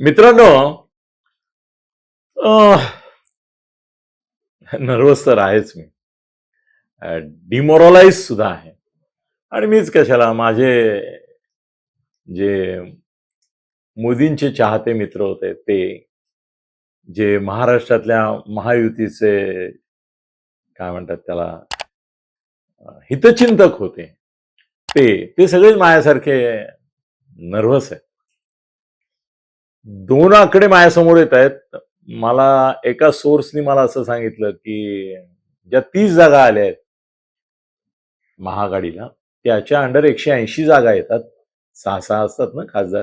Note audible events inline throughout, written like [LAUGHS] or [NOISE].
मित्रांनो नर्वस तर आहेच मी. डिमोरलाइज सुद्धा आहे. आणि मीच कशाला माझे जे मोदींचे चाहते मित्र होते ते जे महाराष्ट्रातल्या महायुतीचे काय म्हणतात त्याला हितचिंतक होते ते ते सगळेच माझ्यासारखे नर्वस आहे दोन आकडे माझ्यासमोर येत आहेत. मला एका सोर्सनी मला असं सांगितलं की ज्या तीस जागा आल्या आहेत महाआघाडीला त्याच्या अंडर एकशे ऐंशी जागा येतात. सहा सहा असतात ना खासदार.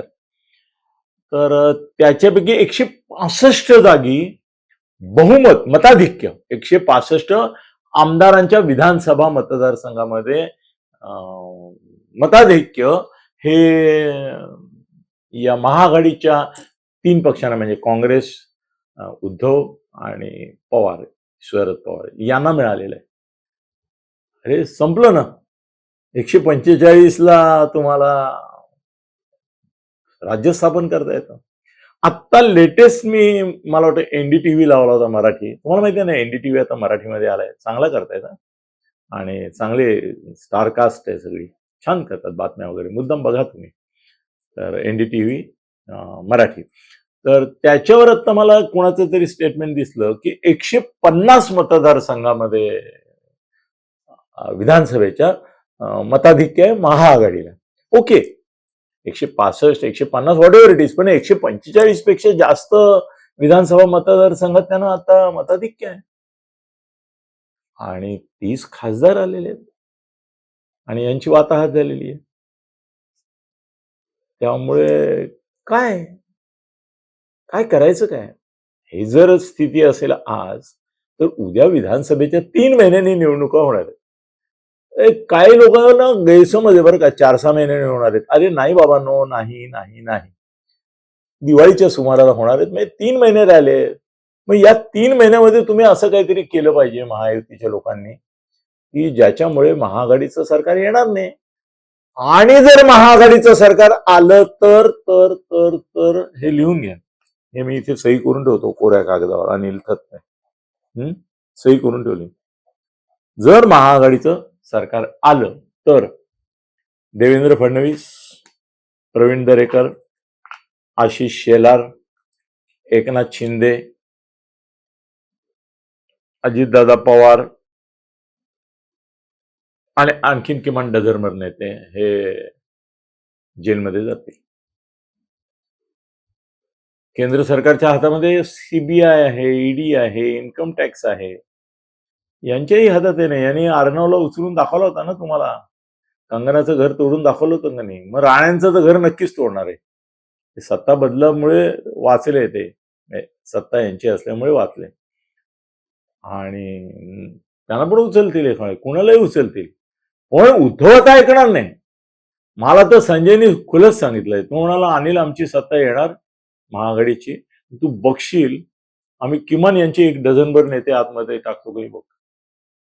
तर त्याच्यापैकी एकशे पासष्ट जागी बहुमत मताधिक्य एकशे पासष्ट आमदारांच्या विधानसभा मतदारसंघामध्ये मताधिक्य हे या महाआघाडीच्या तीन पक्षांना म्हणजे काँग्रेस उद्धव आणि पवार शरद पवार यांना मिळालेलं आहे. अरे संपलं ना. एकशे पंचेचाळीस ला तुम्हाला राज्य स्थापन करता येतं. आत्ता लेटेस्ट मी मला वाटतं एनडीटीव्ही लावला होता मराठी. तुम्हाला माहिती आहे ना एनडीटीव्ही आता मराठीमध्ये आलाय. चांगला करतायत येतं. आणि चांगले स्टारकास्ट आहे सगळी. छान करतात बातम्या वगैरे. मुद्दाम बघा तुम्ही. तर एनडीटीव्ही मराठी. तर त्याच्यावर आता मला कोणाचं तरी स्टेटमेंट दिसलं की एकशे पन्नास मतदारसंघामध्ये विधानसभेच्या मताधिक्य आहे महाआघाडीला. ओके. एकशे पासष्ट एकशे पन्नास वॉट एव्हर इट इज पण एकशे पंचेचाळीसपेक्षा जास्त विधानसभा मतदारसंघात त्यांना आता मताधिक्य आहे. आणि तीस खासदार आलेले आहेत. आणि यांची वाताहत झालेली आहे. त्यामुळे काय? काय करायचं काय? हे जर स्थिती असेल आज तर उद्या विधानसभेच्या तीन महिन्यांनी निवडणुका होणार आहेत. काही लोकांना गैरसमज आहे बरं का चार सहा महिन्यांनी होणार आहेत. अरे नाही बाबा नो नाही नाही नाही. दिवाळीच्या सुमाराला होणार आहेत. म्हणजे तीन महिने राहिले. मग या तीन महिन्यामध्ये तुम्ही असं काहीतरी केलं पाहिजे महायुतीच्या लोकांनी की ज्याच्यामुळे महाआघाडीचं सरकार येणार नाही. आणि जर महाआघाडीचं सरकार आलं तर तर तर तर हे लिहून घ्या. हे मी इथे सही करून ठेवतो कोऱ्या कागदावर. अनिल थत्ते हम्म? सही करून ठेवली. जर महाआघाडीचं सरकार आलं तर देवेंद्र फडणवीस प्रवीण दरेकर आशिष शेलार एकनाथ शिंदे अजितदादा पवार आणि आणखीन किमान डझनभर नेते हे जेलमध्ये जातील. केंद्र सरकारच्या हातामध्ये सीबीआय आहे ईडी आहे इन्कम टॅक्स आहे यांच्याही हातात आहे. नाही यांनी आर्नवला उचलून दाखवला होता ना तुम्हाला? कंगनाचं घर तोडून दाखवलं होतं का नाही मग राण्यांचं तर घर नक्कीच तोडणार आहे. सत्ता बदलामुळे वाचले ते. सत्ता यांची असल्यामुळे वाचले. आणि त्यांना पण उचलतील एखाद्या कुणालाही उचलतील. म्हणून उद्धव आता ऐकणार नाही. मला तर संजयनी खुलच सांगितलंय. तो म्हणाला अनिल आमची सत्ता येणार महाआघाडीची. तू बघशील आम्ही किमान यांचे एक डझनभर नेते आतमध्ये टाकतो काही बघ.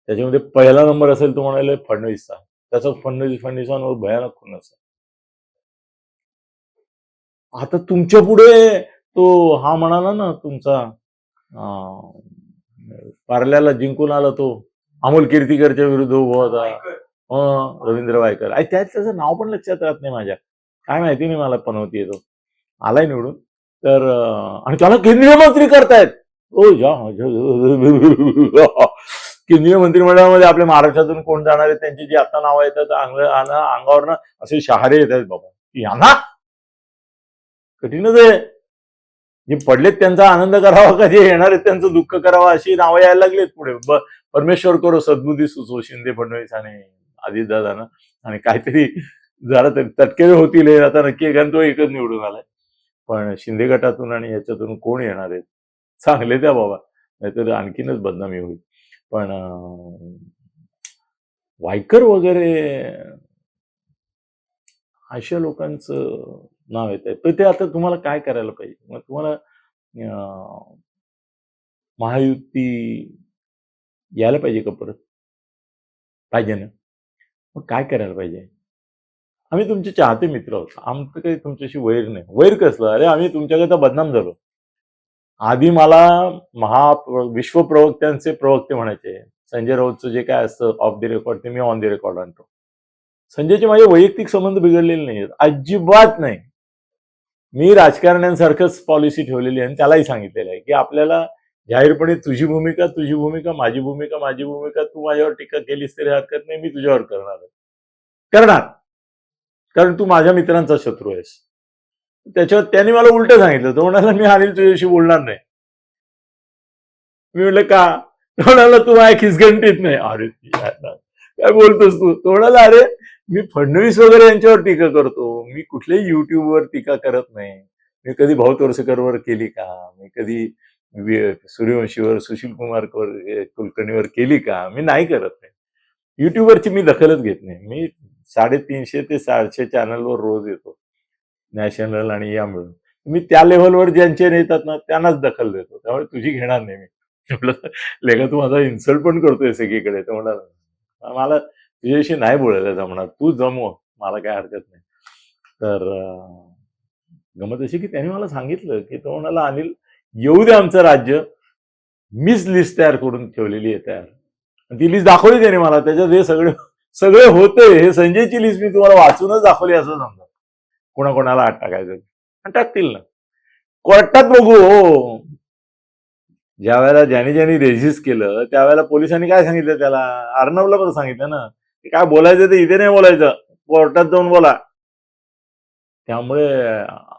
त्याच्यामध्ये पहिला नंबर असेल तो म्हणाले फडणवीसचा त्याचा फडणवीस फडणवीसांवर भयानक खून असेल आता तुमच्यापुढे तो हा म्हणाला ना तुमचा पार्ल्याला जिंकून आला तो. अमोल कीर्तीकरच्या विरुद्ध उभा होता. रवींद्र वायकर. आणि त्यात त्याचं नाव पण लक्षात राहत नाही माझ्या. काय माहिती नाही मला पनवती येतो आलाय निवडून. तर आणि त्याला केंद्रीय मंत्री करतायत. ओ जा केंद्रीय मंत्रिमंडळामध्ये आपल्या महाराष्ट्रातून कोण जाणार आहे? त्यांची जी आता नावं येतात अंग अंगावर असे शहारे येत आहेत बाबा. यांना? कठीणच आहे. जे पडलेत त्यांचा आनंद करावा का? जे येणार आहेत त्यांचं दुःख करावं अशी नावं यायला लागलीत पुढे. परमेश्वर करो सद्बुद्धी सुचो शिंदे फडणवीस आणि अजितदादानं आणि काहीतरी जरा तरी तटके होतील हे आता नक्की कारण तो एकच निवडून आलाय. पण शिंदे गटातून आणि याच्यातून कोण येणार आहेत? चांगले त्या बाबा. नाहीतर आणखीनच बदनामी होईल. पण वायकर वगैरे अशा लोकांचं नाव येत आहे तर ते आता तुम्हाला काय करायला पाहिजे? मग तुम्हाला महायुती यायला पाहिजे का परत? पाहिजे ना? मग काय करायला पाहिजे? आम्ही तुमचे चाहते मित्र आहोत आमचं काही तुमच्याशी वैर नाही. वैर कसलं? अरे आम्ही तुमच्याकरता बदनाम झालो. आधी मला महा विश्व प्रवक्त्यांचे प्रवक्ते म्हणायचे. संजय राऊतचं जे काय असतं ऑफ द रेकॉर्ड ते मी ऑन द रेकॉर्ड आणतो. संजयचे माझे वैयक्तिक संबंध बिघडलेले नाही आहेत अजिबात नाही. मी राजकारण्यांसारखंच पॉलिसी ठेवलेली आहे आणि त्यालाही सांगितलेलं आहे की आपल्याला जाहीरपणे तुझी भूमिका तुझी भूमिका माझी भूमिका माझी भूमिका तू माझ्यावर टीका केलीस तरी हरकत नाही मी तुझ्यावर करणार करणार. कारण तू माझ्या मित्रांचा शत्रू आहेस. त्याच्यावर त्यांनी मला उलट सांगितलं तो म्हणाला मी अनिल तुझ्याशी बोलणार नाही. मी म्हटलं का? म्हणाला तू माझ्या खिसगंटीत नाही. अरे काय बोलतोस तू? तो म्हणाला अरे मी फडणवीस वगैरे यांच्यावर टीका करतो. मी कुठल्याही युट्यूबवर टीका करत नाही. मी कधी भाऊ तोरसेकरवर केली का? मी कधी सूर्यवंशीवर सुशील कुमार कुलकर्णीवर केली का? मी नाही करत नाही. युट्यूबवरची मी दखलच घेत नाही. मी साडेतीनशे ते सातशे चॅनलवर रोज येतो. नॅशनल आणि या मिळून मी त्या लेव्हलवर ज्यांचे नेतात ना त्यांनाच दखल देतो. त्यामुळे तुझी घेणार नाही मी. लेखा तू माझा इन्सल्ट पण करतोय सगळीकडे. तर म्हणाला मला तुझ्याशी नाही बोलायला जमणार. तू जमव हो. मला काय हरकत नाही. तर गमत अशी की त्याने मला सांगितलं की तो म्हणाला अनिल येऊ दे आमचं राज्य. मीच लिस्ट तयार करून ठेवलेली आहे तयार. आणि ती लिस्ट दाखवली त्याने मला. त्याच्यात हे सगळे सगळे होते हे संजयची लिस्ट मी तुम्हाला वाचूनच दाखवली असं समजा. कोणाकोणाला आठ टाकायचं आणि टाकतील ना. कोर्टात बघू. हो. ज्या वेळेला ज्याने ज्याने रेजिस्ट केलं त्यावेळेला पोलिसांनी काय सांगितलं त्याला? अर्णवला पण सांगितलं ना. की काय बोलायचं ते इथे नाही बोलायचं. कोर्टात जाऊन बोला. त्यामुळे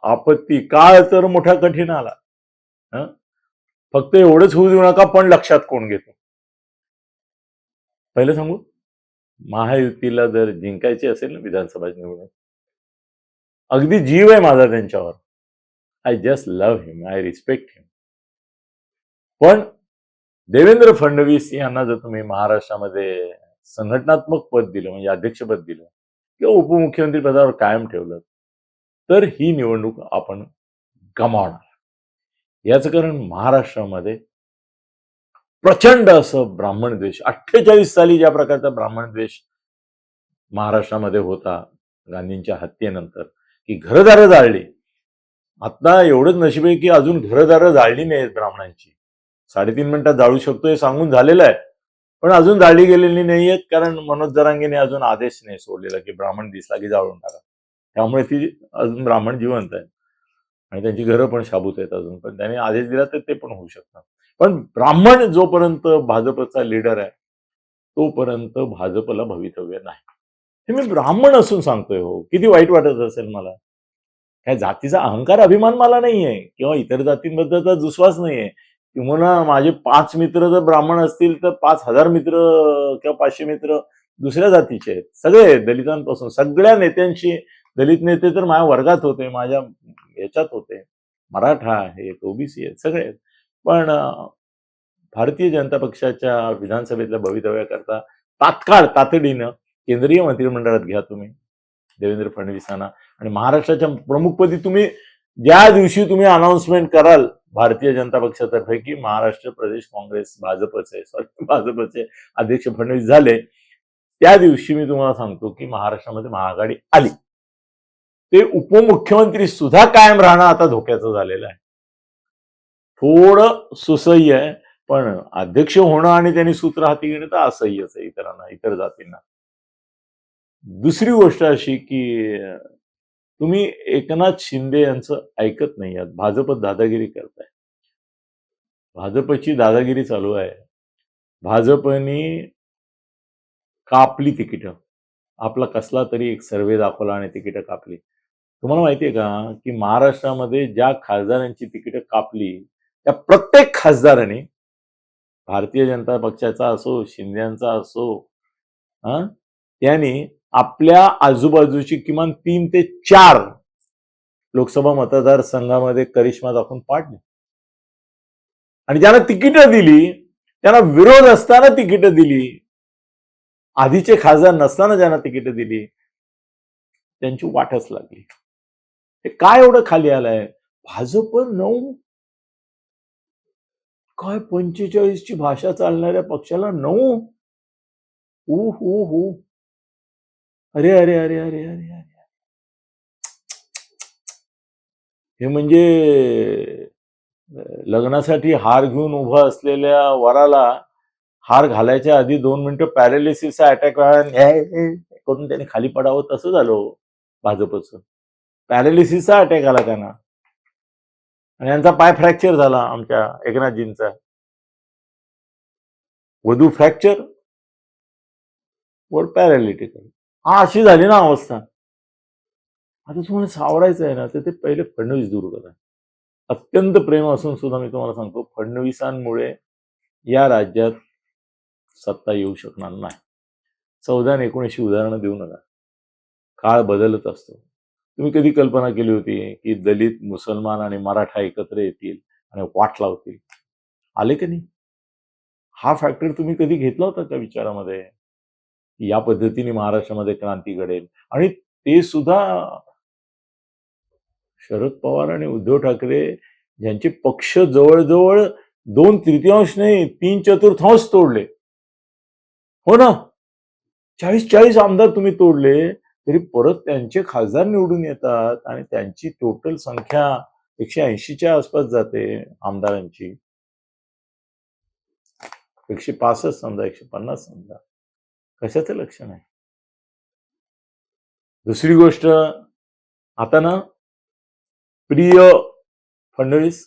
आपत्ती काळ तर मोठा कठीण आला. हं? फक्त एवढंच होऊ देऊ नका पण लक्षात कोण घेतो? पहिलं सांगू? महायुतीला जर जिंकायची असेल ना विधानसभा निवडणूक अगदी जीव आहे माझा त्यांच्यावर. I just love him I respect him पण देवेंद्र फडणवीस यांना जर तुम्ही महाराष्ट्रामध्ये संघटनात्मक पद दिलं म्हणजे अध्यक्षपद दिलं किंवा उपमुख्यमंत्री पदावर कायम ठेवलं तर ही निवडणूक आपण गमावणार. याचं कारण महाराष्ट्रामध्ये प्रचंड असं ब्राह्मण द्वेष. अठ्ठेचाळीस साली ज्या प्रकारचा ब्राह्मण द्वेष महाराष्ट्रामध्ये होता गांधींच्या हत्येनंतर की घरदारं जाळली. आता एवढंच नशीब आहे की अजून घरदारं जाळली नाहीत ब्राह्मणांची. साडेतीन मिनिटात जाळू शकतो हे सांगून झालेलं आहे. पण अजून जाळली गेलेली नाहीयेत कारण मनोज जरांगेने अजून आदेश नाही सोडलेला की ब्राह्मण दिसला की जाळून टाका. त्यामुळे ती अजून ब्राह्मण जिवंत आहे. आणि त्यांची घरं पण शाबूत आहेत अजून. पण त्यांनी आदेश दिला तर ते पण होऊ शकतं पण ब्राह्मण जोपर्यंत भाजपचा लीडर आहे तोपर्यंत भाजपला भवितव्य नाही. हे मी ब्राह्मण असून सांगतोय हो. किती वाईट वाटत असेल मला. काय जातीचा अहंकार अभिमान मला नाहीये किंवा इतर जातींबद्दलचा दुस्वास नाहीये. किंवा माझे पाच मित्र जर ब्राह्मण असतील तर पाच हजार मित्र किंवा पाचशे मित्र दुसऱ्या जातीचे आहेत. सगळे दलितांपासून सगळ्या नेत्यांशी दलित नेते तर माझ्या वर्गात होते माझ्या याच्यात होते. मराठा आहेत ओबीसी आहेत सगळे आहेत. पण भारतीय जनता पक्षाच्या विधानसभेतल्या भवितव्याकरता तात्काळ तातडीनं केंद्रीय मंत्रिमंडळात घ्या तुम्ही देवेंद्र फडणवीसांना. आणि महाराष्ट्राच्या प्रमुखपदी तुम्ही ज्या दिवशी तुम्ही अनाउन्समेंट कराल भारतीय जनता पक्षातर्फे की महाराष्ट्र प्रदेश काँग्रेस भाजपचे सॉरी [LAUGHS] भाजपचे अध्यक्ष फडणवीस झाले त्या दिवशी मी तुम्हाला सांगतो की महाराष्ट्रामध्ये महाआघाडी आली. ते उपमुख्यमंत्री सुद्धा कायम राहणं आता धोक्याचं झालेलं आहे. थोडं सुसह्य आहे पण अध्यक्ष होणं आणि त्यांनी सूत्र हाती घेणं तर असह्यच आहे इतरांना इतर जातींना. दुसरी गोष्ट अशी की तुम्ही एकनाथ शिंदे यांचं ऐकत नाही आहात. भाजप दादागिरी करताय. भाजपची दादागिरी चालू आहे. भाजपनी कापली तिकीट. आपला कसला तरी एक सर्वे दाखवला आणि तिकीट कापली. तुम्हाला माहितीये का की महाराष्ट्रामध्ये ज्या खासदारांची तिकीट कापली त्या प्रत्येक खासदाराने भारतीय जनता पक्षाचा असो शिंद्यांचा असो हा? त्यांनी आपल्या आजूबाजूची किमान तीन ते चार लोकसभा मतदारसंघामध्ये करिश्मा दाखवून पाडली आणि ज्यांना तिकीटं दिली त्यांना विरोध असताना तिकीटं दिली आधीचे खासदार नसताना ज्यांना तिकीटं दिली त्यांची वाटच लागली. हे काय एवढं खाली आलंय? भाजप नऊ? काय पंचेचाळीसची भाषा चालणाऱ्या पक्षाला नऊ? उ हु हु अरे अरे अरे अरे अरे अरे हे म्हणजे लग्नासाठी हार घेऊन उभा असलेल्या वराला हार घालायच्या आधी दोन मिनिटं पॅरालिसिसचा अटॅक करून त्याने खाली पडावं तसं झालं हो, भाजपचं. पॅरालिसिसचा अटॅक आला त्यांना. आणि यांचा पाय फ्रॅक्चर झाला आमच्या एकनाथजींचा. वधू फ्रॅक्चर वर पॅरालिटिकल हा अशी झाली ना अवस्था. आता तुम्हाला सावरायचं आहे ना तर ते पहिले फडणवीस दूर करा. अत्यंत प्रेम असून सुद्धा मी तुम्हाला सांगतो फडणवीसांमुळे या राज्यात सत्ता येऊ शकणार नाही. चौदा आणि एकोणीसशे उदाहरणं देऊ नका. काळ बदलत असतो. तुम्ही कधी कल्पना केली होती की दलित मुसलमान आणि मराठा एकत्र येतील आणि वाट लावतील? आले की नाही? हा फॅक्टर तुम्ही कधी घेतला होता त्या विचारामध्ये? या पद्धतीने महाराष्ट्रामध्ये क्रांती घडेल. आणि ते सुद्धा शरद पवार आणि उद्धव ठाकरे यांचे पक्ष जवळजवळ दोन तृतीयांश नाही तीन चतुर्थांश तोडले. हो ना? चाळीस चाळीस आमदार तुम्ही तोडले. तरी परत त्यांचे खासदार निवडून येतात आणि त्यांची टोटल संख्या एकशे ऐंशीच्या आसपास जाते आमदारांची. एकशे पासष्ट समजा एकशे पन्नास समजा. कशाचं लक्षण आहे? दुसरी गोष्ट आता ना प्रिय फडणवीस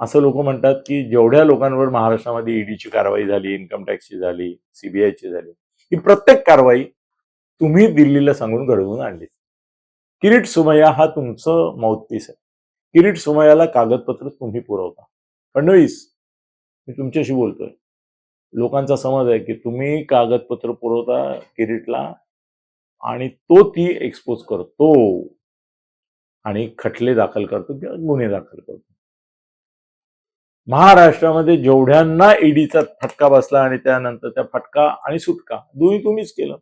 असं लोक म्हणतात की जेवढ्या लोकांवर महाराष्ट्रामध्ये ईडीची कारवाई झाली इन्कम टॅक्सची झाली सीबीआयची झाली ही प्रत्येक कारवाई तुम्ही दिल्लीला सांगून घडवून आणली. किरीट सुमया हा तुमचं माउथपीस आहे. किरीट सुमयाला कागदपत्र तुम्ही पुरवता. फडणवीस मी तुमच्याशी बोलतोय. लोकांचा समज आहे की तुम्ही कागदपत्र पुरवता किरीटला आणि तो ती एक्सपोज करतो आणि खटले दाखल करतो किंवा गुन्हे दाखल करतो. महाराष्ट्रामध्ये जेवढ्यांना ईडीचा फटका बसला आणि त्यानंतर त्या फटका आणि सुटका दोन्ही तुम्हीच केलं.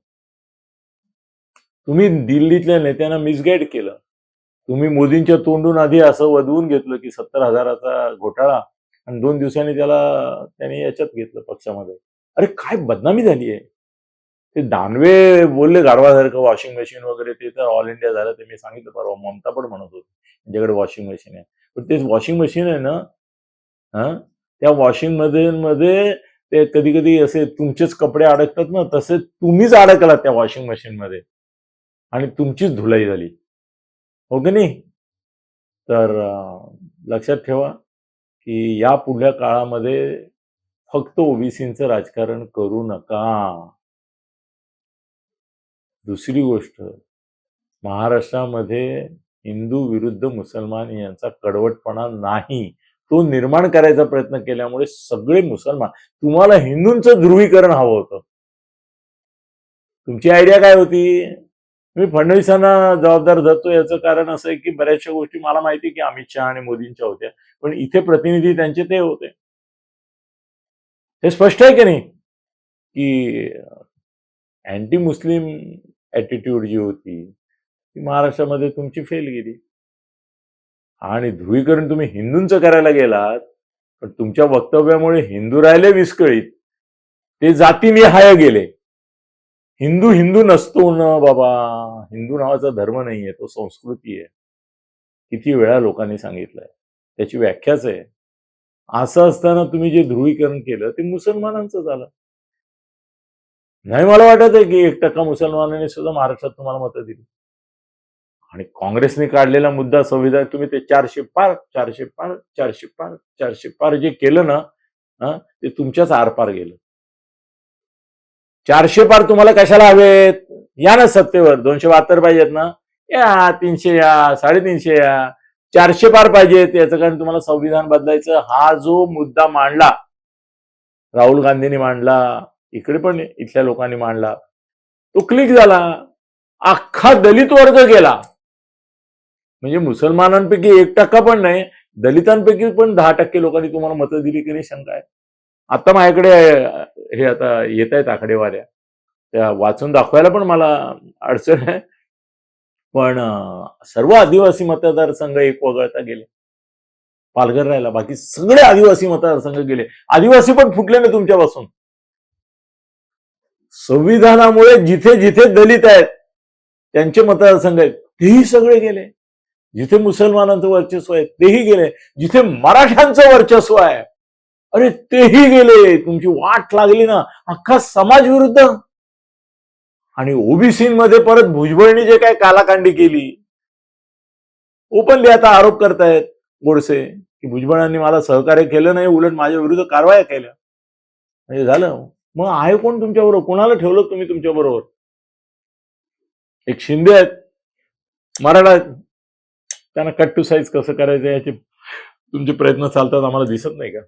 तुम्ही दिल्लीतल्या नेत्यांना मिसगाईड केलं. तुम्ही मोदींच्या तोंडून आधी असं वधवून घेतलं की सत्तर हजाराचा घोटाळा आणि दोन दिवसांनी त्याला त्याने याच्यात घेतलं पक्षामध्ये. अरे काय बदनामी झाली आहे. ते दानवे बोलले गाढवासारखं वॉशिंग मशीन वगैरे ते तर ऑल इंडिया झालं ते मी सांगितलं परवा ममता पण म्हणत होती त्यांच्याकडे वॉशिंग मशीन आहे. पण ते वॉशिंग मशीन आहे ना हा? त्या वॉशिंग मशीन मध्ये ते कधी कधी असे तुमचेच कपडे अडकतात ना तसे तुम्हीच अडकलात त्या वॉशिंग मशीन मध्ये. आणि तुमचीच धुलाई झाली. हो की नाही? तर लक्षात ठेवा की या पुढल्या काळामध्ये फक्त ओबीसींचं राजकारण करू नका. दुसरी गोष्ट महाराष्ट्रामध्ये हिंदू विरुद्ध मुसलमान यांचा कडवटपणा नाही. तो निर्माण करायचा प्रयत्न केल्यामुळे सगळे मुसलमान तुम्हाला हिंदूंचं ध्रुवीकरण हवं होतं. तुमची आयडिया काय होती? मी फडणवीसांना जबाबदार धरतो याचं कारण असं आहे की बऱ्याचशा गोष्टी मला माहिती की अमित शहा आणि मोदींच्या होत्या. पण इथे प्रतिनिधी त्यांचे ते होते. हे स्पष्ट आहे की नाही? की अँटी मुस्लिम ॲटिट्यूड जी होती ती महाराष्ट्रामध्ये तुमची फेल गेली. आणि ध्रुवीकरण तुम्ही हिंदूंचं करायला गेलात पण तुमच्या वक्तव्यामुळे हिंदू राहिले विस्कळीत. ते जातीनिहाय गेले. हिंदू हिंदू नसतो ना बाबा. हिंदू नावाचा धर्म नाहीये तो संस्कृती आहे. किती वेळा लोकांनी सांगितलंय. त्याची व्याख्याच आहे. असं असताना तुम्ही जे ध्रुवीकरण केलं ते मुसलमानांचं झालं. नाही मला वाटत आहे की एक टक्का मुसलमानांनी सुद्धा महाराष्ट्रात तुम्हाला मतं दिली. आणि काँग्रेसने काढलेला मुद्दा संविधान तुम्ही ते चारशे पार चारशे पार चारशे पार चारशे पार जे केलं ना ते तुमच्याच आरपार गेलं. चारशे पार तुम्हाला कशाला हवेत? या ना सत्तेवर. दोनशे बहात्तर पाहिजेत ना? या तीनशे या साडेतीनशे या. चारशे पार पाहिजेत. याचं कारण तुम्हाला संविधान बदलायचं. हा जो मुद्दा मांडला राहुल गांधींनी मांडला इकडे पण इथल्या लोकांनी मांडला तो क्लिक झाला. अख्खा दलित वर्ग गेला. म्हणजे मुसलमानांपैकी एक टक्का पण नाही दलितांपैकी पण दहा टक्के लोकांनी तुम्हाला मतं दिली की नाही शंका आहे. आता माझ्याकडे हे आता येत आहेत आकडेवाऱ्या. त्या वाचून दाखवायला पण मला अडचण आहे. पण सर्व आदिवासी मतदारसंघ एक वगळता गेले. पालघर राहिला बाकी सगळे आदिवासी मतदारसंघ गेले. आदिवासी पण फुटले ना तुमच्यापासून. संविधानामुळे जिथे जिथे दलित आहेत त्यांचे मतदारसंघ आहेत तेही सगळे गेले. जिथे मुसलमानांचं वर्चस्व आहे तेही गेले. जिथे मराठ्यांचं वर्चस्व आहे अरे तेही गेले तुमची वाट लागली ना. अख्खा समाज विरुद्ध. आणि ओबीसीमध्ये परत भुजबळनी जे काय कालाकांडी केली ओपनली आता आरोप करतायत गोडसे की भुजबळांनी मला सहकार्य केलं नाही उलट माझ्या विरुद्ध कारवाया केल्या. म्हणजे झालं. मग आहे कोण तुमच्याबरोबर? कोणाला ठेवलं तुम्ही तुमच्या बरोबर एक शिंदे आहेत. मराठा त्यांना कट टू साईज कसं करायचं याचे तुमचे प्रयत्न चालतात आम्हाला दिसत नाही का?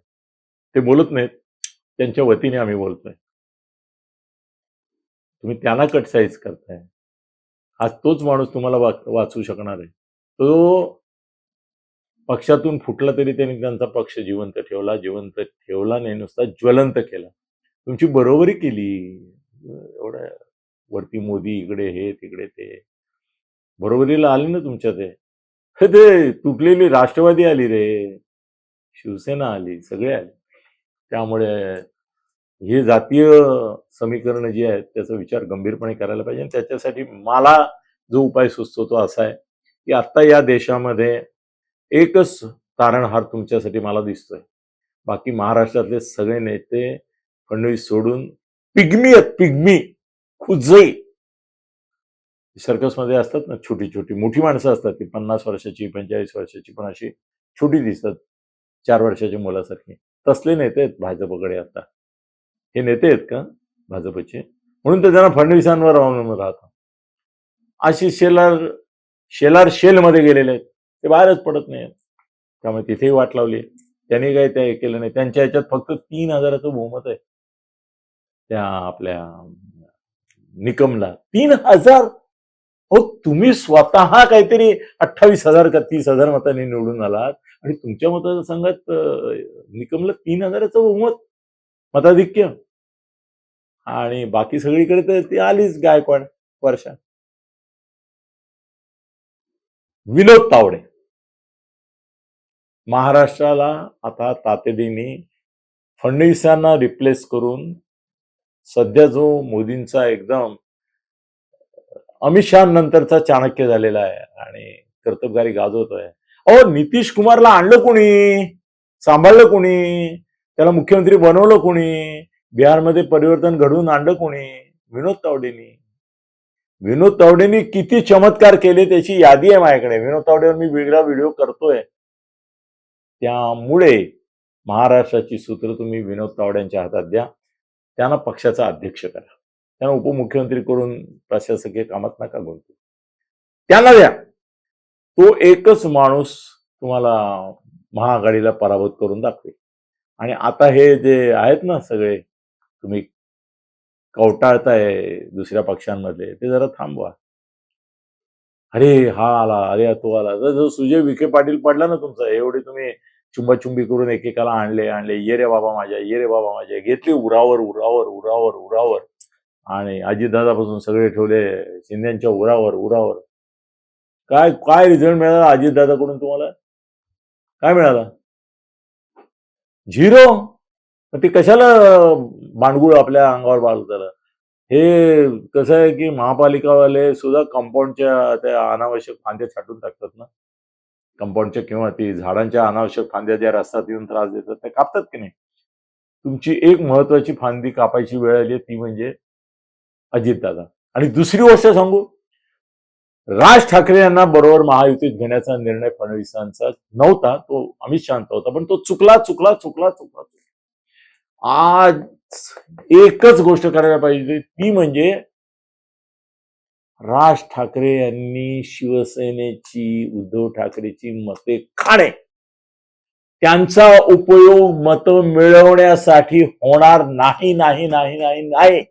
ते बोलत नाहीत. त्यांच्या वतीने आम्ही बोलतोय. तुम्ही त्यांना कट साईज करताय. आज तोच माणूस तुम्हाला वाचू शकणार आहे. तो पक्षातून फुटला तरी त्यांनी त्यांचा पक्ष जिवंत ठेवला. जिवंत ठेवला नाही नुसता ज्वलंत केला. तुमची बरोबरी केली. एवढं वरती मोदी इकडे हे तिकडे ते. बरोबरीला आले ना तुमच्या ते? ते तुटलेली राष्ट्रवादी आली रे. शिवसेना आली. सगळे आले. त्यामुळे हे जातीय समीकरण जी आहेत त्याचा विचार गंभीरपणे करायला पाहिजे. आणि त्याच्यासाठी मला जो उपाय सुचतो तो असा आहे की आता या देशामध्ये एकच तारणहार तुमच्यासाठी मला दिसतोय. बाकी महाराष्ट्रातले सगळे नेते फडणवीस सोडून पिग्मी आहेत पिग्मी खुजई. सर्कसमध्ये असतात ना छोटी छोटी मोठी माणसं असतात ती पन्नास वर्षाची पंचेचाळीस वर्षाची पण अशी छोटी दिसतात चार वर्षाच्या मुलासारखी. तसले नेते आहेत भाजपकडे आता. हे नेते आहेत का भाजपचे? म्हणून तर त्यांना फडणवीसांवर अवलंबून राहतं. अशी शेलार शेलार शेलमध्ये गेलेले आहेत. ते बाहेरच पडत नाही त्यामुळे तिथेही वाट लावली त्यांनी काही ते केलं नाही. त्यांच्या ह्याच्यात फक्त तीन हजाराचं बहुमत आहे. त्या आपल्या निकमला. तीन हजार हो तुम्ही स्वतः काहीतरी अठ्ठावीस हजार का तीस हजार मतांनी निवडून आलात आणि तुमच्या मतदारसंघात अं, निकमला तीन हजाराचं बहुमत मताधिक्य. आणि बाकी सगळीकडे तर ती आलीच गायकवाड वर्षा विनोद तावडे. महाराष्ट्राला आता तातडीने फडणवीसांना रिप्लेस करून सध्या जो मोदींचा एकदम अमित शहा नंतरचा चाणक्य झालेला आहे आणि कर्तबगारी गाजवतोय. अहो नितीश कुमारला आणलं कोणी? सांभाळलं कोणी? त्याला मुख्यमंत्री बनवलं कोणी? बिहारमध्ये परिवर्तन घडवून आणलं कोणी? विनोद तावडेनी. विनोद तावडेनी किती चमत्कार केले त्याची यादी आहे माझ्याकडे. विनोद तावडेवर मी वेगळा व्हिडिओ करतोय. त्यामुळे महाराष्ट्राची सूत्र तुम्ही विनोद तावड्यांच्या हातात द्या. त्यांना पक्षाचा अध्यक्ष करा. त्यांना उपमुख्यमंत्री करून प्रशासकीय कामात नका गुंतू. त्यांना द्या. तो एकच माणूस तुम्हाला महाआघाडीला पराभूत करून दाखवेल. आणि आता हे जे आहेत ना सगळे तुम्ही कवटाळताय दुसऱ्या पक्षांमधले ते जरा थांबवा. अरे हा आला अरे तो आला. जर जो सुजय विखे पाटील पडला ना तुमचा एवढे तुम्ही चुंबाचुंबी करून एकेकाला आणले आणले. ये रे बाबा माझ्या ये रे बाबा माझ्या. घेतले उरावर उरावर उरावर उरावर. आणि अजितदादापासून सगळे ठेवले शिंद्यांच्या उरावर उरावर. काय काय रिझल्ट मिळाला अजितदादाकडून तुम्हाला? काय मिळाला? झिरो? ते कशाला बांडगुळ आपल्या अंगावर बाळगताला हे कसं आहे की महापालिकावाले सुद्धा कंपाऊंडच्या त्या अनावश्यक फांद्या छाटून टाकतात ना? कंपाऊंडच्या किंवा ती झाडांच्या अनावश्यक फांद्या ज्या रस्त्यात येऊन त्रास देतात त्या कापतात की नाही? तुमची एक महत्वाची फांदी कापायची वेळ आली ती म्हणजे अजितदादा. आणि दुसरी गोष्ट सांगू राज ठाकरे यांना बरोबर महायुतीत घेण्याचा निर्णय फडणवीसांचा नव्हता. तो अमित शहाचा होता पण तो चुकला चुकला चुकला चुकला. आज एकच गोष्ट करायला पाहिजे ती म्हणजे राज ठाकरे यांनी शिवसेनेची उद्धव ठाकरेची मते खाणे. त्यांचा उपयोग मत मिळवण्यासाठी होणार नाही नाही नाही नाही नाही.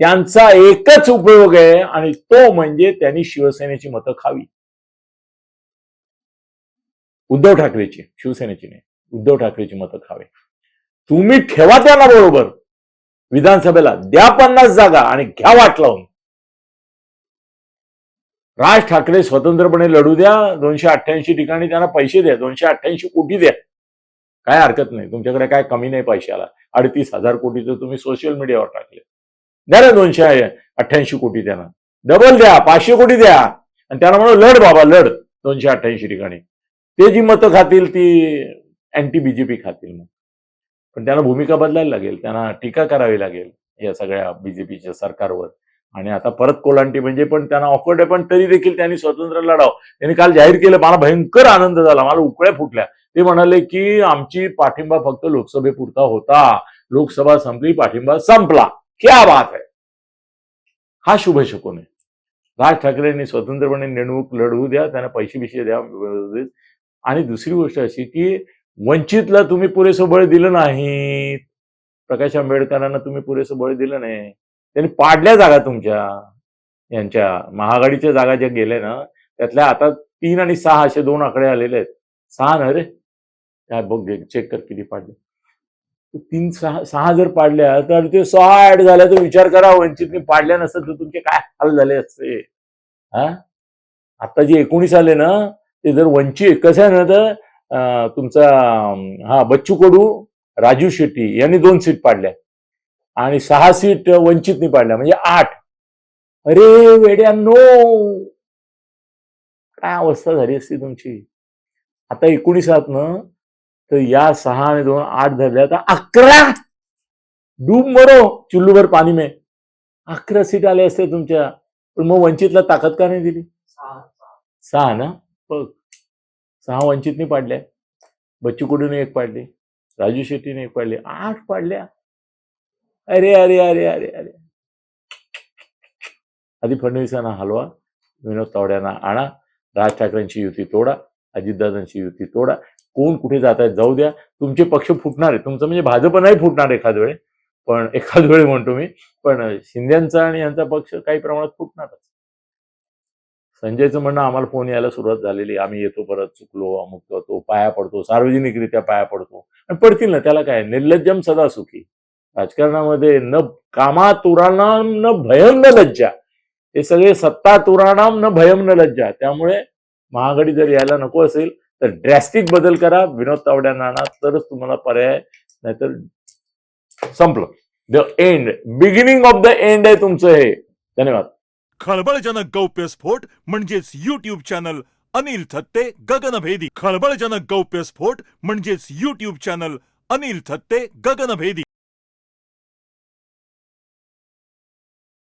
त्यांचा एकच उपयोग आहे आणि तो म्हणजे त्यांनी शिवसेनेची मतं खावी. उद्धव ठाकरेची शिवसेनेची नाही उद्धव ठाकरेची मतं खावे. तुम्ही ठेवा त्यांना बरोबर. विधानसभेला द्या पन्नास जागा आणि घ्या वाट लावून. राज ठाकरे स्वतंत्रपणे लढू द्या दोनशे अठ्ठ्याऐंशी ठिकाणी त्यांना पैसे द्या दोनशे अठ्ठ्याऐंशी कोटी द्या. काय हरकत नाही तुमच्याकडे काय कमी नाही पैशाला. अडतीस हजार कोटीचं तुम्ही सोशल मीडियावर टाकले. द्या ना दोनशे अठ्ठ्याऐंशी कोटी त्यांना डबल द्या पाचशे कोटी द्या. आणि त्यांना म्हणून लढ बाबा लढ. दोनशे अठ्ठ्याऐंशी ठिकाणी. ते जी मतं खातील ती अँटी बीजेपी खातील मग. पण त्यांना भूमिका बदलायला लागेल. त्यांना टीका करावी लागेल या सगळ्या बीजेपीच्या सरकारवर. आणि आता परत कोलांटी म्हणजे पण त्यांना ऑकवर्ड आहे पण तरी देखील त्यांनी स्वतंत्र लढाव. त्यांनी काल जाहीर केलं मला भयंकर आनंद झाला. मला उकळ्या फुटल्या. ते म्हणाले की आमची पाठिंबा फक्त लोकसभेपुरता होता. लोकसभा संपली पाठिंबा संपला. क्या बात आहे हा शुभ शकून आहे. राज ठाकरेंनी स्वतंत्रपणे निवडणूक लढवू द्या त्यांना पैसे बिशे द्या आणि दुसरी गोष्ट अशी की वंचितला तुम्ही पुरेसं बळ दिलं नाही प्रकाश आंबेडकरांना तुम्ही पुरेसं बळ दिलं नाही. त्यांनी पाडल्या जागा तुमच्या यांच्या महाआघाडीच्या जागा ज्या गेल्या ना त्यातल्या आता तीन आणि सहा असे दोन आकडे आलेले आहेत. सहा ना रे? काय बघ चेक कर किती पाडले. तीन सहा सहा जर पाडल्या तर ते सहा ऍड झाल्या तर विचार करा वंचितने पाडल्या नसतात तर तुमचे काय हाल झाले असते. हा? आता जे एकोणीस आले ना ते जर वंचित कसं आहे ना तर तुमचा हा बच्चू कडू राजू शेट्टी यांनी दोन सीट पाडल्या. आणि सहा सीट वंचितनी पाडल्या म्हणजे आठ. अरे वेड्या नो काय अवस्था झाली असती तुमची? आता एकोणीस आहात ना तर या सहा आणि दोन आठ झाल्या आता अकरा डूब मरो चुल्लूभर पाणी में. अकरा सीट आले असते तुमच्या. पण मग वंचितला ताकद का नाही दिली? सहा ना? बघ. सहा वंचितने पाडल्या. बच्चू कडूने एक पाडली. राजू शेट्टीने एक पाडली. आठ पाडल्या. अरे अरे अरे अरे अरे. आधी फडणवीसांना हलवा. विनोद तावड्यांना आणा. राज ठाकरेंची युती तोडा. अजितदादांची युती तोडा. कोण कुठे जात आहेत जाऊ द्या. तुमचे पक्ष फुटणार आहे तुमचं म्हणजे भाजप नाही फुटणार एखाद वेळे. पण [LAUGHS] एखाद वेळी म्हणतो मी. पण शिंद्यांचा आणि यांचा पक्ष काही प्रमाणात फुटणारच. संजयचं म्हणणं आम्हाला फोन यायला सुरुवात झालेली. आम्ही येतो परत चुकलो अमुक करतो पाया पडतो सार्वजनिकरित्या पाया पडतो. आणि पडतील ना त्याला काय? निर्लज्जम सदा सुखी. राजकारणामध्ये न कामातुराणाम न भयम न लज्जा. हे सगळे सत्ता तुराणाम न भयम न लज्जा. त्यामुळे महागडी जर यायला नको असेल तर ड्रॅस्टिक बदल करा. विनोद तावड्या आणा तरच तुम्हाला पर्याय नाहीतर संपलं. The end beginning of the end आहे तुमचं हे. धन्यवाद. खळबळजनक गौप्यस्फोट म्हणजेच युट्यूब चॅनल अनिल थत्ते गगनभेदी. खळबळजनक गौप्यस्फोट म्हणजेच युट्यूब चॅनल अनिल थत्ते गगनभेदी.